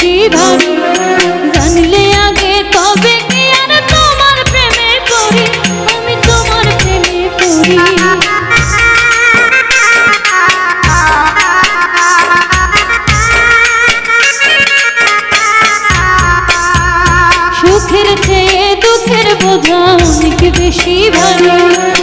ভারী জানলে আগে তবে কি আর তোমার প্রেমে পড়ি? আমি তোমার প্রেমে বেশি ভারী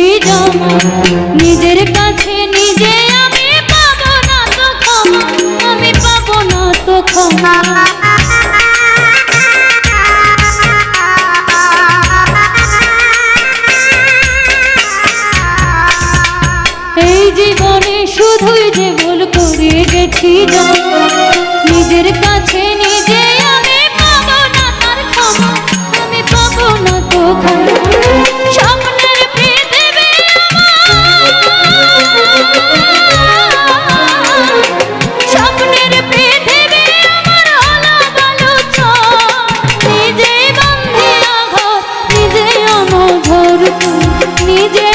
খুশি জমা। নিজের এই জীবনে শুধুই যে ভুল করে গেছি নিজের কাছে নিজে আমি পাবো না তার ক্ষমা। আমি পাবো না তো ক্ষমা। নিজে